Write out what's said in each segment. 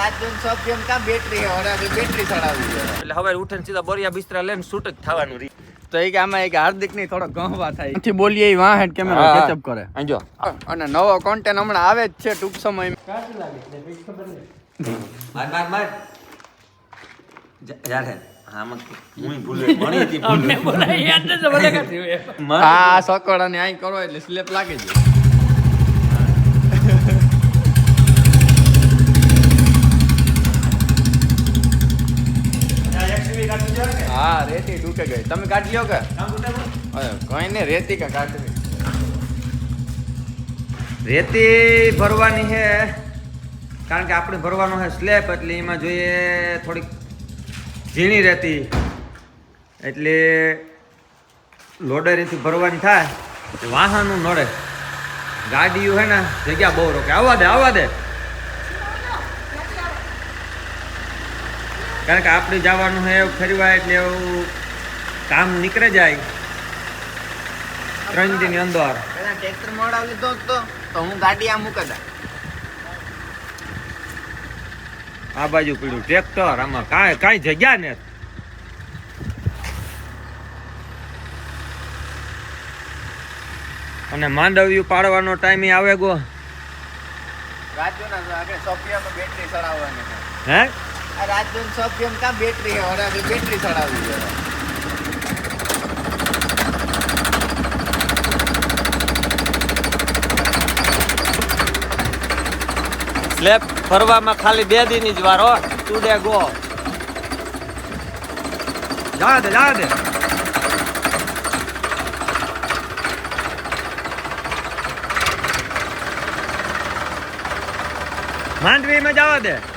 રાજન સબ કેમ કા બેટરી હે બેટરી ચડાવી એટલે હવે ઉઠીને સીધા બોરિયા બિસ્તરા લઈને શૂટ જ થવાનું રી તો એ કે આમાં એક હાર્દિકની થોડો ગહવા થાય. નથી બોલીએ એ વાહ હેડ કેમેરા કેચઅપ કરે. અંજો અને નવો કોન્ટેન્ટ હમણાં આવે જ છે ટૂંક સમયમાં. માર માર માર. યાર હે હતી સકોડા ને અહીં કરો એટલે સ્લેપ લાગે છે હા રેતી ડૂકે ગઈ. તમે કાઢી લ્યો કે? કઈ ને રેતી કે કાઢવી રેતી ભરવાની છે કારણ કે આપણે ભરવાનો છે સ્લેબ એટલે એમાં જોઈએ થોડીક ઝીણી રહેતી એટલે લોડરીથી ભરવાની થાય એટલે વાહનનું નડે. ગાડીઓ હે ને જગ્યા બહુ રોકે. આવવા દે આવવા દે. કારણ કે આપણે જવાનું હે ફરવા એટલે એવું કામ નીકળે જાય. ત્રણ દિન અંદર. ટ્રેક્ટર મોડા લીધો તો તો હું ગાડી આ મૂકતા આ બાજુ પીડ્યું. ટ્રેક્ટર આમાં કાંઈ કાંઈ જગ્યા ને. અને માંડવ્યું પાડવાનો ટાઈમ આવે ગો. રાજુના સભ્યમાં બેટરી ચડાવવાની હે? આ રાજન સભ્યમ કા બેટરી હે? ઓરા બેટરી ચડાવી છે. સ્લેબ ફરવામાં ખાલી બે દિન જ વારો હો. ટુડે ગો. જા દે જા દે માંડવીમાં જવા દે.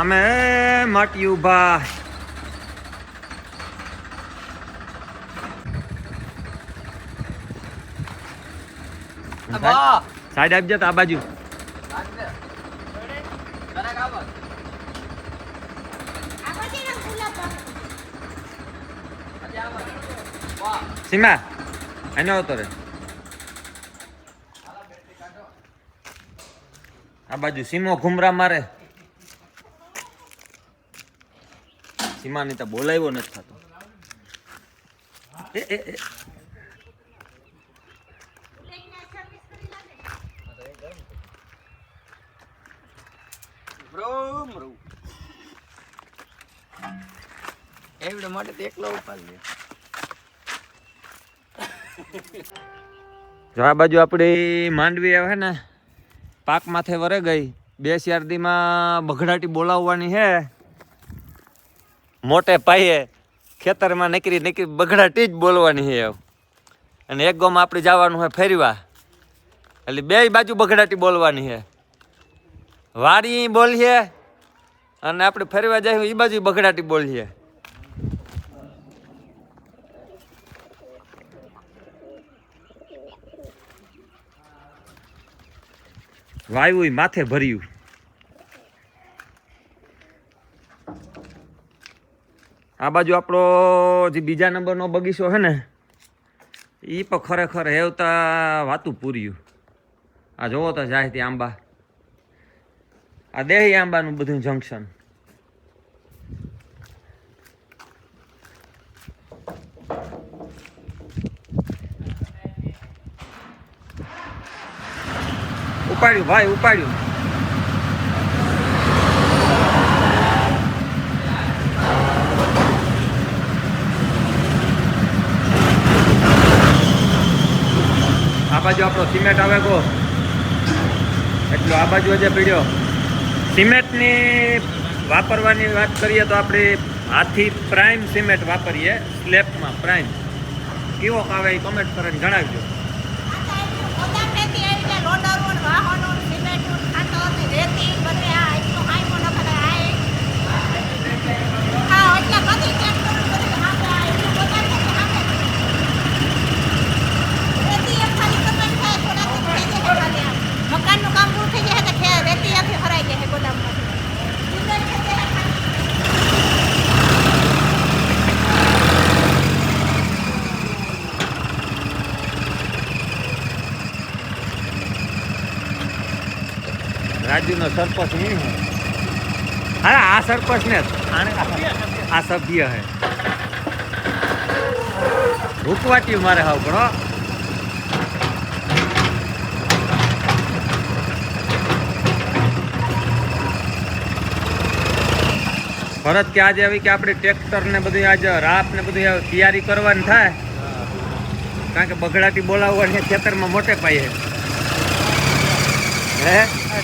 અમે માટી ઊભા વાહ સાઈડ આપી જતા આ બાજુ. સીમા એનો આવતો રે. આ બાજુ સીમો ઘુમરા મારે. સીમાની તો બોલાવ્યો નથી થતો. એવડે માટે તો એકલો ઉપાડ જો આ બાજુ આપણી માંડવી આવે ને પાક માથે વરે ગઈ. બે શિયારદીમાં બગડાટી બોલાવવાની છે મોટે પાયે ખેતરમાં નીકળી નીકળી બગડાટી જ બોલવાની છે અને એક ગોમાં આપણે જવાનું હોય ફેરવા, એટલે બે બાજુ બગડાટી બોલવાની છે. વાડી બોલીએ અને આપણે ફેરવા જઈએ એ બાજુ બગડાટી બોલીએ વાયુ માથે ભર્યું. આ બાજુ આપણો જે બીજા નંબરનો બગીચો છે ને એ પણ ખરેખર હેવતા વાતું પૂર્યું. આ જોવો તો જાય તે આંબા. આ દેહી આંબાનું બધું જંકશન ઉપાડ્યું, ભાઈ, ઉપાડ્યું. આ બાજુ આપણો સિમેન્ટ આવે કો? એટલો આ બાજુ જે પીડ્યો સિમેન્ટની વાપરવાની વાત કરીએ તો આપણે હાથી પ્રાઇમ સિમેન્ટ વાપરીએ, સ્લેબમાં પ્રાઇમ. કેવો આવે એ કમેન્ટ કરીને જણાવજો. થઈ જાય ગોદામમાં રાજ્યનો સરપંચ નહીં હું અરે આ સરપંચ ને આ સભ્ય હે. રૂકવાટી મારે હાવ ઘણો. ફરજ કે આજે આવી કે આપણે ટ્રેક્ટર ને બધું આજે રાપ ને બધું તૈયારી કરવાની થાય. કારણ કે બગડાટી બોલાવવાની ખેતરમાં મોટે પાયે. હે?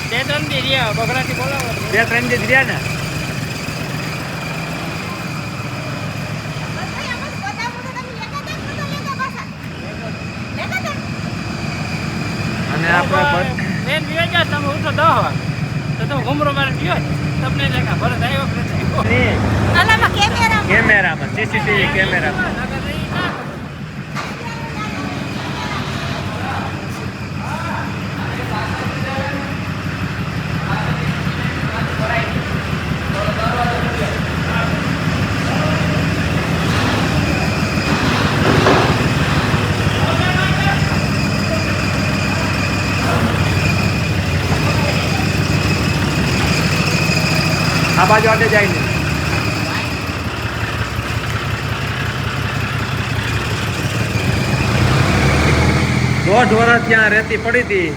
તે ત્રણ દી રહ્યા બગડાટી બોલાવવા બે ત્રણ દી રહ્યા ને? અને આપણે બ- બેન તમે ઉઠો દહ તો તમે ઘુમરો મારે ગયો તમને દેખા ભરત આવ્યો કેમેરામાં સીસીટીવી કેમેરામાં. આ બાજુ આટે જાય ને દોઢ વર્ષ ત્યાં રેતી પડી હતી.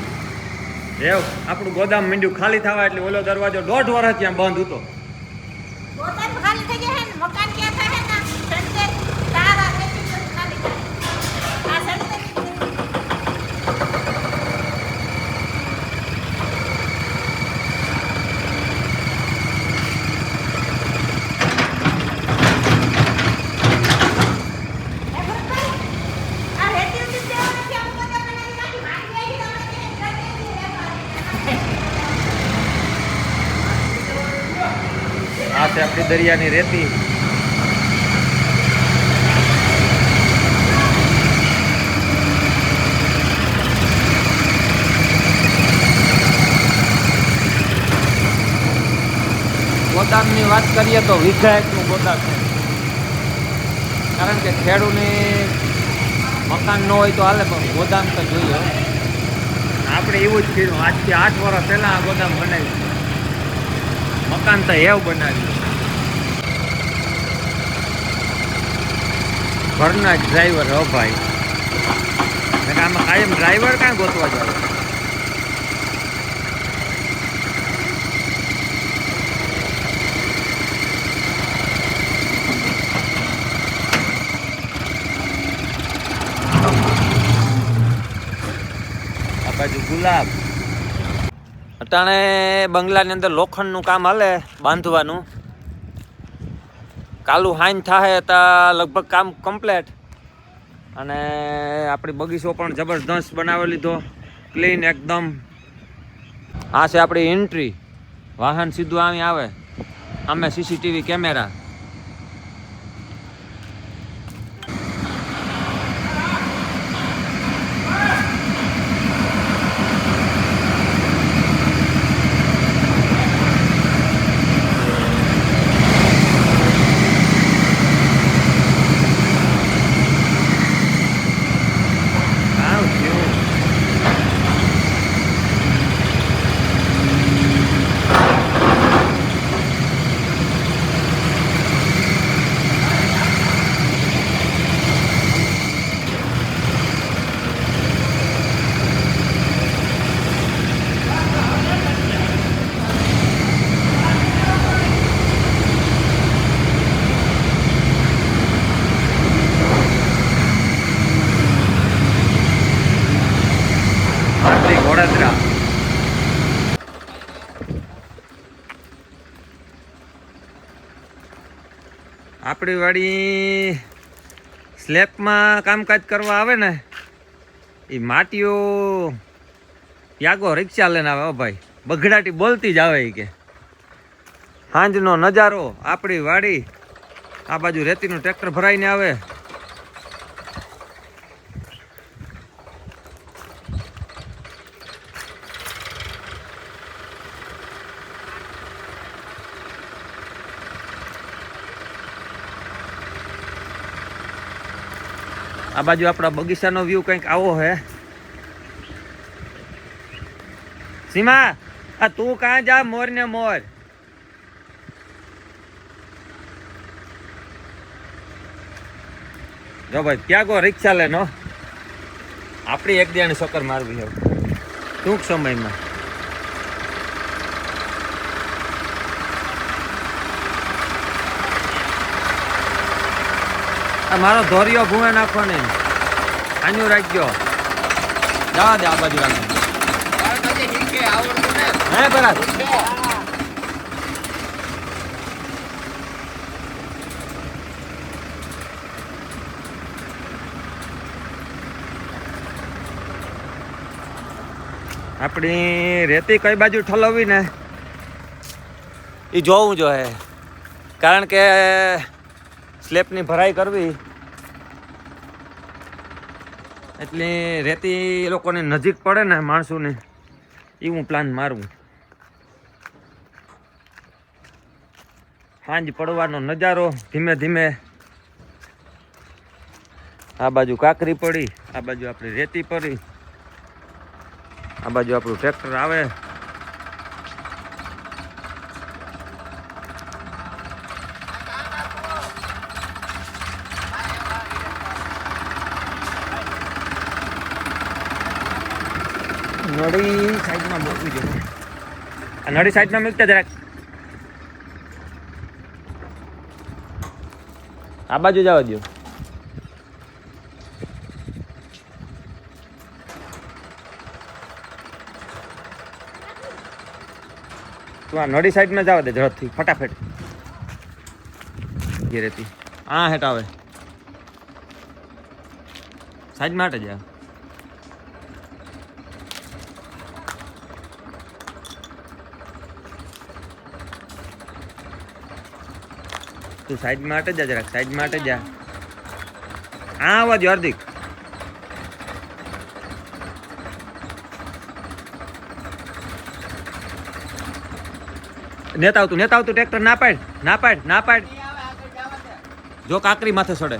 એવ આપણું ગોદામ મીંડ્યું ખાલી થવા એટલે ઓલો દરવાજો દોઢ વર્ષ ત્યાં બંધ હતો. આ છે આપણી દરિયાની રેતી. ગોદામની વાત કરીએ તો વિધાયકનું ગોદામ છે. કારણ કે ખેડૂને મકાન ન હોય તો હાલે પણ ગોદામ તો જોઈએ. આપણે એવું જ કર્યું આજથી આઠ વર્ષ પહેલાં આ ગોદામ બનાવ્યું. મકાન તો હેવ બનાવ્યું. ઘરના ડ્રાઈવર હો ભાઈ. નકર આમાં કાયમ ડ્રાઈવર ક્યાં ગોતવા જાવ? બાજુ ગુલાબ. અટાણે બંગલાની અંદર લોખંડનું કામ હાલે, બાંધવાનું. કાલુ હાઈન થાય તો લગભગ કામ કમ્પ્લેટ. અને આપણી બગીચો પણ જબરદસ્ત બનાવી લીધો. ક્લીન એકદમ. આ છે આપણી એન્ટ્રી વાહન સીધું આવી આવે. અમે સીસીટીવી કેમેરા. આપણી વાડી સ્લેબમાં કામકાજ કરવા આવે ને એ માટીઓ યાગો રિક્ષા લઈને આવે ભાઈ. બગડાટી બોલતી જ આવે એ કે. સાંજનો નજારો, આપણી વાડી, આ બાજુ રેતીનું ટ્રેક્ટર ભરાઈને આવે. આ બાજુ આપણા બગીચાનો વ્યૂ કંઈક આવો હે. સીમા, આ તું કાં જા મોર ને મોર? જો ભાઈ ત્યાં ગો રિક્ષા લેનો? આપણી એક દિયાની સકર મારવી હવે ટૂંક સમયમાં. આ મારો ધોરિયો ભૂવે નાખવાનો. આનું રાખજો. જવા દે આ બાજુ રાખજો બરાબર. આપણી રેતી કઈ બાજુ ઠલવવી ને? એ જોવું જોઈએ. કારણ કે સ્લેબની ભરાઈ કરવી. એટલે રેતી લોકોને નજીક પડે ને માણસોને એવું પ્લાન મારું. સાંજ પડવાનો નજારો, ધીમે ધીમે. આ બાજુ કાકરી પડી, આ બાજુ આપણી રેતી પડી. આ બાજુ આપણું ટ્રેક્ટર આવે. નળી સાઈડમાં મૂકવી જોઈએ. આ નળી સાઈડમાં મૂકતા જરાક. આ બાજુ જવા દો તું આ નડી સાઈડમાં જવા દે ઝડપથી, ફટાફટ. ઘેરેથી. હા હેઠ આવે. સાઈડ માટે જા. તું સાઈડ માટે જા જરાક, સાઈડ માટે જા. આ દો હાર્દિક. નેતા આવતું નેતા આવતું, ટ્રેક્ટર ના પાડ ના પાડ ના પાડ. જો કાકરી માથે સડે.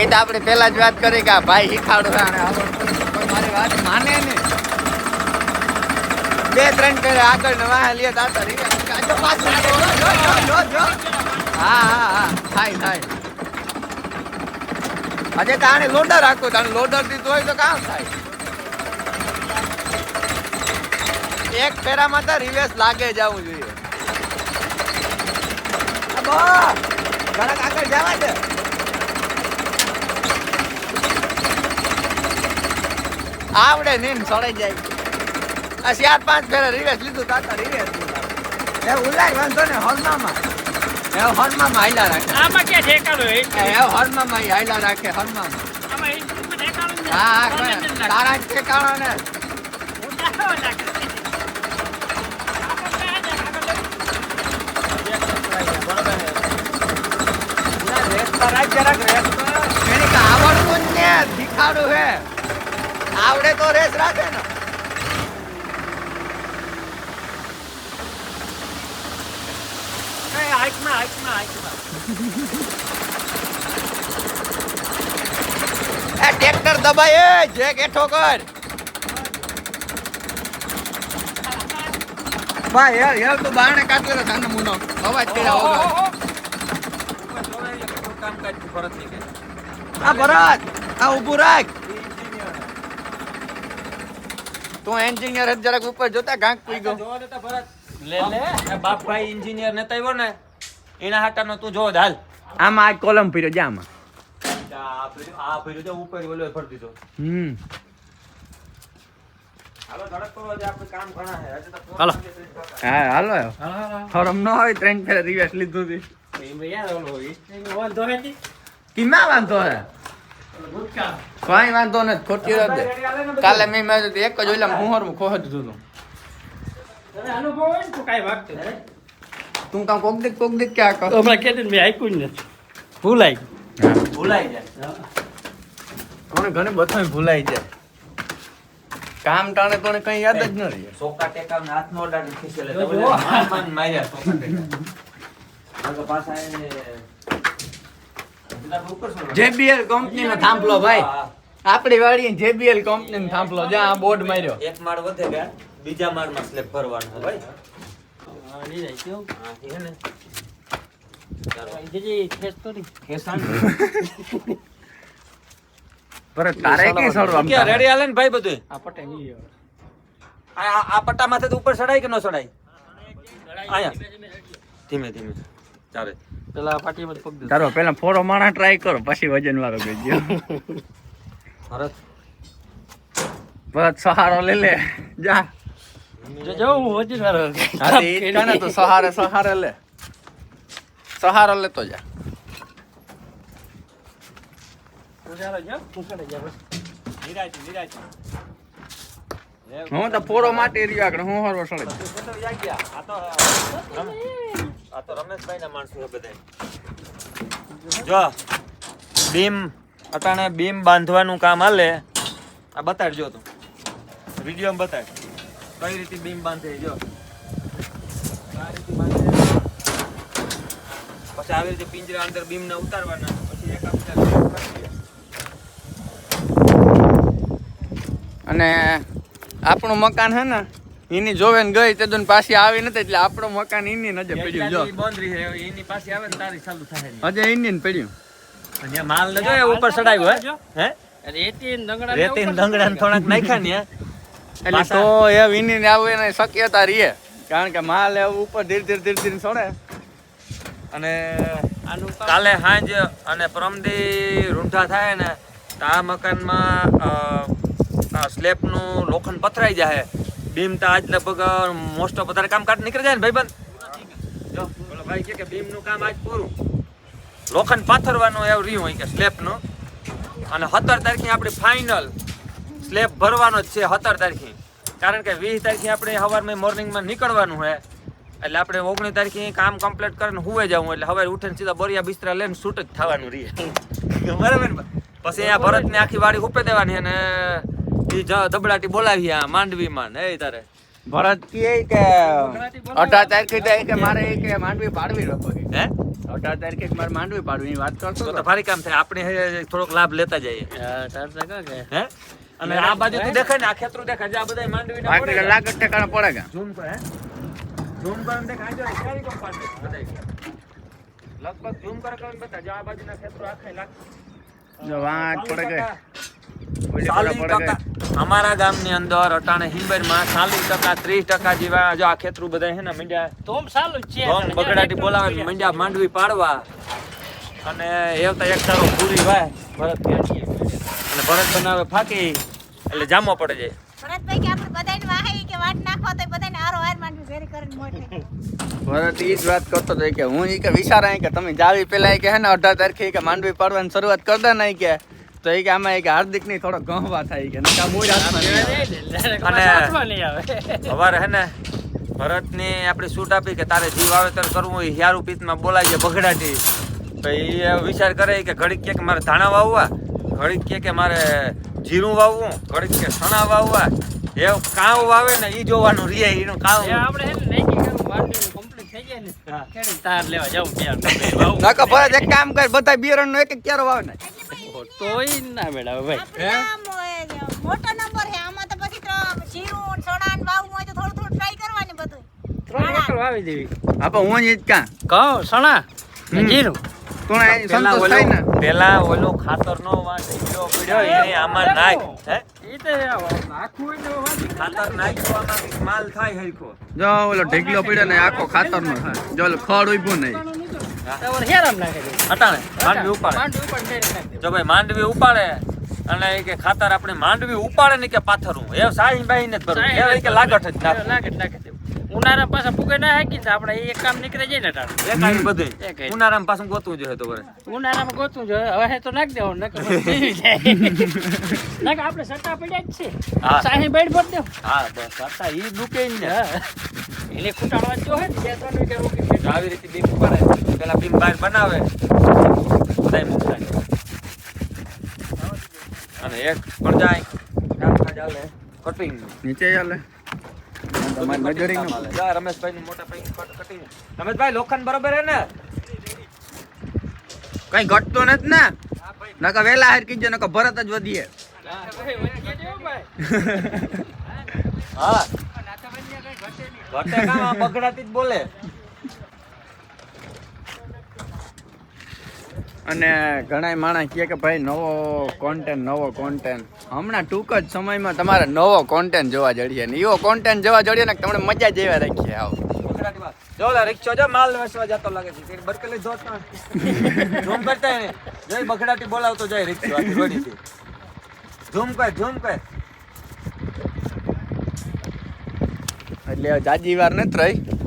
એ તો આપણે પેલા જ વાત કરી કે આ ભાઈ શીખાડો. મારી વાત માને ને બે ત્રણ પેરે આગળ નવા લે દાતા હા હા હા. થાય થાય. આજે તાણે લોડર રાખો તાણે લોડર દીધું હોય તો કામ થાય. એક ફેરામાં તો રિવેસ લાગે જવું જોઈએ. આગળ જવા દે. આવડે નહીં સડાઈ જાય. આ ચાર પાંચ ફેરા રિવેસ લીધું તાતા રિવેસ એ ઉલાય વાંધો ને હોલમાં એ હોલમાં હાયલા રાખે. આમાં ક્યાં ઠેકાણું હોય? એ હોલમાં ઈ હાયલા રાખે હોલમાં. હા તારા ઠેકાણો ને. જ ને હે. આવડે તો રેસ રાખે ને. એ હાઈકમાં, હાઈકમાં, હાઈકમાં. એ ટ્રેક્ટર દબાય એ જે કેઠો કર. ભાઈ યાર યાર તો બારણે કાઢેલો સાનો મુનો. અવાજ કર્યા વગર. આ ભરત આ ઊભું રાખ. તું એન્જિનિયર જ જરાક ઉપર જોતા ગાંક પી ગયો. લે લે બાપભાઈ એન્જિનિયર ને આવ્યો ને એના હાટાનો તું જો હાલ. આમાં આ કોલમ પીર્યો જા આમાં. આ ભર્યું તો ઉપર ઓલો ફરી દીધો. હમ. હાલો ઝડપ કરો આજે આપણે કામ ઘણા છે. આજે તો હાલો. હા હાલો. ફોરમ ન હોય રિવેસ લીધું હતી કિમાં વાંધો હે? ભૂતકાળ. કઈ વાંધો નથી ખોટી વાત કાલે મેં મેં એક જ ઓલા મુહરમાં ખોહ દીધું હતું તને અનુભવ હોય ને તો કામ કોક દીક કોક દીક ક્યાં કર? હમણાં ને મેં આપ્યું જ નથી. ભૂલાઈ ગયું. ભૂલાઈ જાય. કોને ઘણી બધા ભૂલાઈ જાય. કામ ટાણે તો કઈ યાદ જ ન રહે સોકા ટેકા હાથ નો અડાડી ખીસેલે તો માર્યા સોકા ટેકા. આગળ પાછા ઉપર કંપની નો થાંભલો ભાઈ. આપણી વાળી જેબીએલ કંપની નો થાંભલો. જ્યાં આ બોર્ડ માર્યો. એક માળ વધે ગયા બીજા માળમાં સ્લેબ ભરવાનો ભાઈ કે ઉપર ચડાય કે ન ચડાય ધીમે ધીમે. ચાલે. પેલા પાટીમાં તો પગ. તારો પેલા ફોરો માણા ટ્રાય કરો પછી વજન વાળો ગયો ભરત. ભરત સહારો લે લે. જા. જો જો હું વજન વાળો હા તે કાને તો સહારે સહારે લે. સહારો લેતો જા. હું તો ફોરો માટે રહ્યો આગળ હું હરવો સળે. આ તો રમ- રમેશભાઈ ના માણસો બધા જો, બીમ, અટાણે બીમ બાંધવાનું કામ હાલે. આ બતાડજો તું. વીડિયો બતાડ. કઈ રીતે બીમ બાંધે જો. પછી આવી રીતે પિંજરા અંદર બીમ ને ઉતારવાના, પછી એક અને આપણું મકાન હે ને એની જોવે ને ગઈ તે દુન પાછી આવી નથી એટલે આપણો મકાન એની નજર પડ્યું જો. બંધ છે એની પાસે આવે ને તારી ચાલુ થાય હજે એની ને પડ્યું. અને માલ ને જો ઉપર ચડાવ્યો હે? હે? રેતી ને દંગડા રેતી ને દંગડા ને થોડાક નાખ્યા ને એટલે તો એ વિની ને આવે ને શક્યતા રહે. કારણ કે માલ એ ઉપર ધીરે ધીરે ધીરે ધીરે છોડે અને આનું કાલે સાંજ અને પરમદી રૂંઢા થાય ને તો આ મકાનમાં સ્લેબનું લોખંડ પથરાઈ જાય. બીમ તો આજ લગભગ મોસ્ટ ઓફ વધારે કામ કાઢ નીકળી જાય ને, ભાઈબંધ? જો બોલો ભાઈ કે કે બીમનું કામ આજ પૂરું. લોખંડ પાથરવાનું એવું રહ્યું હોય કે સ્લેબનું. અને સત્તર તારીખે આપણી ફાઇનલ સ્લેબ ભરવાનો જ છે સત્તર તારીખે. કારણ કે વીસ તારીખે આપણે સવારમાં મોર્નિંગમાં નીકળવાનું હોય એટલે આપણે ઓગણીસ તારીખે કામ કમ્પ્લીટ કરીને હુવે જવું, એટલે હવે ઉઠીને સીધા બોરિયા બિસ્તરા લઈને શૂટ જ થવાનું રહીએ બરાબર પછી અહીંયા ભરતને આખી વાડી ઉપે દેવાની અને ધબડાટી બોલાવી આ માંડવીમાં માં એ તારે. ભરત કે કે અઢાર તારીખે જાય કે મારે કે માંડવી પાડવી રખો કે હે? અઢાર તારીખે મારે માંડવી પાડવી વાત કરશો તો ભારી કામ થાય આપણે થોડોક લાભ લેતા જઈએ. હા, તાર કે? હે. અને આ બાજુથી દેખાય ને આ ખેતરું દેખાય આ બધા માંડવી બાકી લાખ ઠેકાણા પડે કે? ઝૂમ કર હે? ઝૂમ કરીને દેખાય જો ક્યારે કોમ પાડે બધાય લગભગ ઝૂમ કર કર બતા જો આ બાજુના ખેતરો આખે લાખ જો વાત પડે કે. અમારા ગામની અંદર અટાણે હિંબરમાં ચાલીસ ટકા ત્રીસ ટકા જેવા જો આ ખેતરું બધા હે ને મંડ્યા તો સાલું છે. ધોમ બગડાટી બોલાવે મંડ્યા માંડવી પાડવા. અને એવતા એક તારો પૂરી વાય ભરત કે અને ભરત બનાવે ફાકી એટલે જામો પડે જાય. ભરતભાઈ કે આપણે બધાને વાહે કે વાટ નાખો તો બધાને આરો આર માંડવી ઘેરી કરીને મોટે ભરત ઈ જ વાત કરતો હતો કે હું ઈ કે વિચારાય કે તમે જાવી પેલા કે હે ને અઢાર તારીખે કે માંડવી પાડવાની શરૂઆત કરતા નહીં ને કે. તો એ કે આમાં એક હાર્દિકની થોડો ગહવા થાય કે નકા મૂળ હાથમાં નહીં આવે. અને- હાથમાં નહીં આવે. સવારે હે ને ભરતની આપણે શૂટ આપી કે તારે જીવ વાવેતર કરવું હોય હિયારું પીતમાં બોલાય છે બગડાટી. તો એ વિચાર કરે કે ઘડીક કે મારે ધાણા વાવવા ઘડીક કે કે મારે જીરું વાવવું ઘડીક કે સણા વાવવા. એવું કાવ વાવે ને એ જોવાનું રે એનું કાવ. એ આપણે હે ને નક્કી કરવું, માંડવીનું થઈ જાય ને, તાર લેવા જાવ. નકા ભરત એક કામ કર બધા બિયારણ નો એક એક ક્યારો વાવ ને. તોય ના મેળાવે ભાઈ. આપણે મોટો નંબર હે આમાં તો પછી તો જીરું સોડા ને વાવવું હોય તો થોડું થોડું ટ્રાય કરવાની બધું. ત્રણ વખત વાવી દેવી. આપા હું જ કાં ઘઉં સણા જીરું. પેલા ઓલો પેલા ઓલો ખાતર નો ઢીકલો પડ્યો એને આમાં નાખ હે? તો વાવી ખાતર નાખ્યો આમાં માલ થાય હરખો. જો ઓલો ઢેકલો પડ્યો ને આખો ખાતર નો થાય. જો ખડ ઉભું નહીં તમારે હેરામ નાખી દેવું. હટાણે માંડવી ઉપાડે. જો ભાઈ માંડવી અને એ કે ખાતર આપણે માંડવી ઉપાડે ને કે પાથરું એ બાહી ને જ ભરવું. એ કે લાગટ જ નાખી ઉનાળામાં પાછા ફૂગે ના હાકી તો આપણે એ એક કામ નીકળી જાય ને ટાણું. એ કાંઈ બધું. એ ઉનાળામાં પાછું ગોતવું જોઈએ તો વળે. ઉનાળામાં ગોતવું જોઈએ. હવે તો નાખ દેવો નકર જાય. આપણે સટ્ટા પડ્યા જ છે. હા. સાહી બેડ ભરી દેવું હા બસ સટ્ટા ઈ દુકે ને. એને ખૂટાડવા જો હે બે ત્રણ રોકી ફેરવી. આવી રીતે બીમ ઉપાડે પેલા બીમ બહાર બનાવે. બધાય મુકતા અને એક પણ જાય. કટિંગ. નીચે ચાલે તમારી રમેશભાઈ ની મોટા પૈકી કટિંગ. રમેશભાઈ લોખંડ બરોબર હે ને? કઈ ઘટતો નથી ને? નકા વેલા હાર કીજો નકા ભરત જ વધીએ. હા. ઘટે કામ બગડાતી જ બોલે. અને ઘણા માણસ કહે કે ભાઈ નવો કોન્ટેન્ટ નવો કોન્ટેન્ટ હમણાં ટૂંક જ સમયમાં તમારે નવો કોન્ટેન્ટ જોવા જડીએ ને. એવો કોન્ટેન્ટ જોવા જડીએ ને તમને મજા જ એવા રાખીએ આવો. બગડાતી વાત જો લા રિક્ષો જો માલ વેચવા જતો લાગે છે. તેરી બરકલી જોત. ના ઝૂમ કરતા જય બગડાટી બોલાવતો જાય રિક્ષો ઝૂમ કર ઝૂમ કર. એટલે જાજી વાર નથી રહી.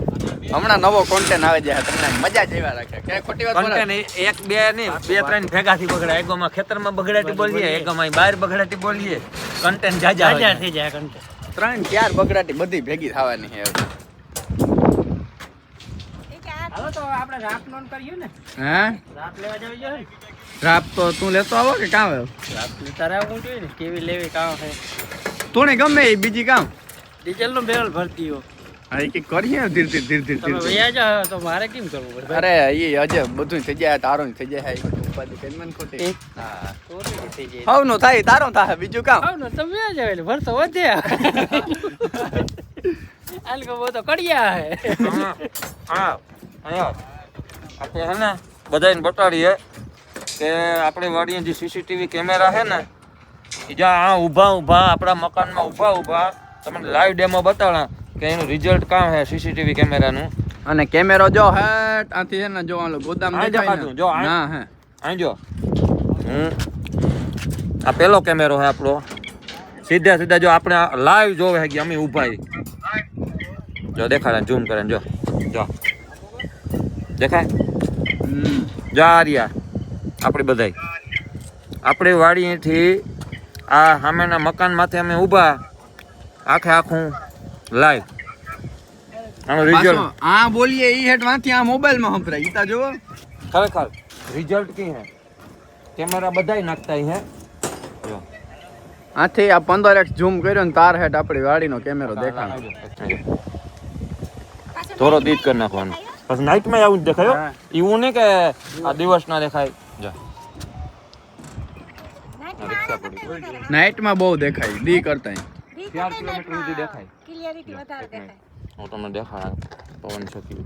હમણાં નવો કોન્ટેન્ટ આવે જાય તમને મજા જ એવા રાખે કે ખોટી વાત કોન્ટેન્ટ કન્ટેન્ટ એક બે નહીં બે ત્રણ ભેગાથી બગડાય. એકોમાં ખેતરમાં બગડાટી બોલીએ એકોમાં બહાર બગડાટી બોલીએ. કન્ટેન્ટ જાજા જાજા થઈ જાય કંટે ત્રણ ચાર બગડાટી બધી ભેગી થવાની છે હાલો તો આપણે રાત નોન કરીએ ને. હા? રાત લેવા જવી જોઈએ? રાપ તો તું લેતો આવો કે કામ આવ્યો રાત તારે આવવું જોઈએ ને? કેવી લેવી કામ છે તું ને ગમે એ બીજી કામ ડીઝલ નો બેરલ ભરતી હો. હા એ કરીએ ને ધીરે ધીરે ધીરે તમે ધીરે. ધીરે તો મારે કેમ કરવું પડે? અરે એ અજે બધું થઈ જાય તારો થઈ જાય ખોટી? હા. તો તો થઈ જાય. હવનું થાય તારું થાય બીજું કામ. આવ ને તમે વૈયા જાવ એટલે ભરતો વધે. આલ કો બહુ તો કડિયા હે. હા હા અહીંયા. આપણે હે ને બધાને બતાડીએ કે આપણે વાડીએ જે સીસીટીવી કેમેરા છે ને એ જ્યાં ઊભા ઊભા ઊભા આપણા મકાનમાં ઊભા ઊભા. તમને લાઈવ ડેમો બતાડા. કે એનું રિઝલ્ટ કામ હે સીસીટીવી કેમેરાનું? અને કેમેરો જો હે આથી હે ને જો આલો ગોદામ દેખાય ને? જો આ- ના હે. અહીં જો આ પેલો કેમેરો હે આપણો. સીધા સીધા જો આપણે લાઈવ જોવે હે કે અમે ઊભા જો દેખાડે ઝૂમ કરે જો. જો. દેખાય? હમ. જો આ રહ્યા. આપણી બધાય. આપણી વાડીથી આ સામેના મકાનમાંથી અમે ઊભા. આખે આખું લાઈવ આનો રિઝલ્ટ હા બોલીએ ઈ હેઠ વાંથી આ મોબાઈલમાં સંભળાય. ઈ તા જોવો ખરેખર રિઝલ્ટ કી હે? કેમેરા બધાય નાખતા હે. આથી આ પંદર એક્સ ઝૂમ કર્યો ને તાર હેઠ આપણી વાડીનો કેમેરો દેખાય થોડો દીત કરી નાખવાનો. પછી નાઇટમાં આવું જ દેખાય એવું નહીં કે આ દિવસ ના દેખાય. જો. નાઇટમાં બહુ દેખાય દી કરતા ચાર કરતાં કિલોમીટર સુધી નાઇટમાં દેખાય. ક્લિયરિટી વધારે દેખાય. હું તમને દેખાડ પવન છકી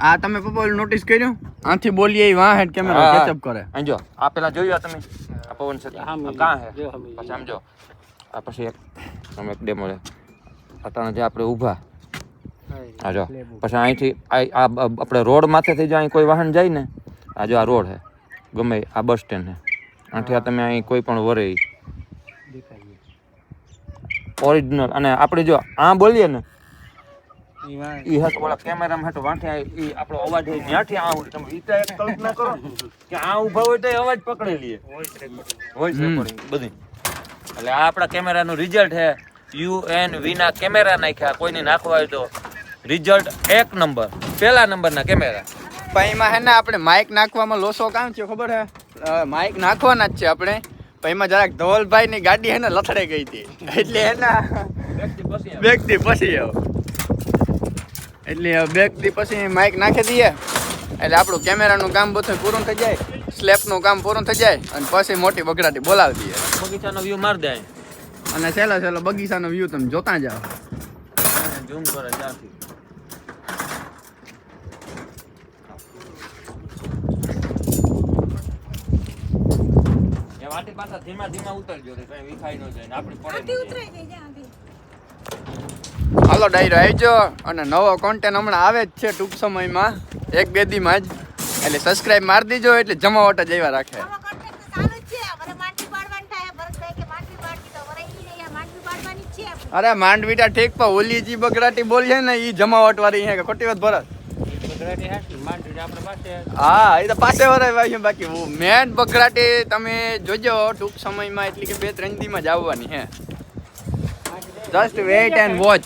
આ તમે પપ્પા નોટિસ કર્યું? આથી બોલીએ ઈ વાં હેઠ કેમેરો હા. કેચઅપ કરે. અહીં જો આ પેલા જોયું આ તમે? આ પવન છકી હા, મેં આ કાં હે? જો, મેં પછી આમ જો. આ પછી એક તમે એક ડેમો લે. અટાણે જે આપણે ઊભા. આ જો પછી અહીંથી આ આ બ- આપણે રોડ માથેથી જો અહીં કોઈ વાહન જાય ને આ જો આ રોડ હે. ગમે એ, આ બસ સ્ટેન્ડ હે. આથી આ તમે અહીં કોઈ પણ વરે ઓરિજિનલ અને આપણે જો આ બોલીએ ને ઈ હટ ઓલા કેમેરામાં હટ વાંઠે ઈ આપણો અવાજ હોય ત્યાંથી આ હોય. તમે ઈ કલ્પના કરો કે આ ઊભા હોય તો એ અવાજ પકડી લઈએ વોઇસ રેકોર્ડિંગ બધી. એટલે આ આપણા કેમેરાનું રિઝલ્ટ છે યુ એન વીના કેમેરા નાખ્યા. કોઈને નાખવા હોય તો રિઝલ્ટ એક નંબર પહેલા નંબરના કેમેરા. પણ એમાં હે ને આપણે માઇક નાખવામાં લોસો કામ છે ખબર હે? માઇક નાખવાના જ છે આપણે. પણ એમાં જરાક ધવલભાઈ ની ગાડી હે ને લથડે ગઈ હતી. એટલે એના વ્યક્તિ પછી આવો. એટલે થી પછી માઇક નાખી દઈએ. એટલે આપણું કેમેરાનું કામ બધું પૂરું થઈ જાય સ્લેપનું કામ પૂરું થઈ જાય અને પછી મોટી બગડાટી બોલાવી દઈએ બગીચાનો વ્યૂ માર દે. અને છેલ્લો છેલ્લો બગીચાનો વ્યૂ તમે જોતા જાઓ. ઝૂમ કરે ત્યાંથી વાટી પાછા ધીમા ધીમા ઉતરજો રે કઈ વિખાઈ ન જાય ને આપણી પડે આથી ઉતરાઈ જાય જ્યાં આથી. હાલો ડાયરો આવજો. અને નવો કોન્ટેન્ટ હમણાં આવે જ છે ટૂંક સમયમાં. એક બે દીમાં જ. એટલે સબસ્ક્રાઇબ મારી દીજો એટલે જમાવટ જ એવા રાખે. તો તો. અરે માંડવીટા ઠીક પણ ઓલી જી બગડાટી બોલીએ ને એ જમાવટ વાળી ખોટી વાત ભરત? હા એ તો પાસે વરાય ભાઈ બાકી મેન બગડાટી તમે જોજો ટૂંક સમયમાં એટલે કે બે ત્રણ દીમાં જ આવવાની હે. Just weight and watch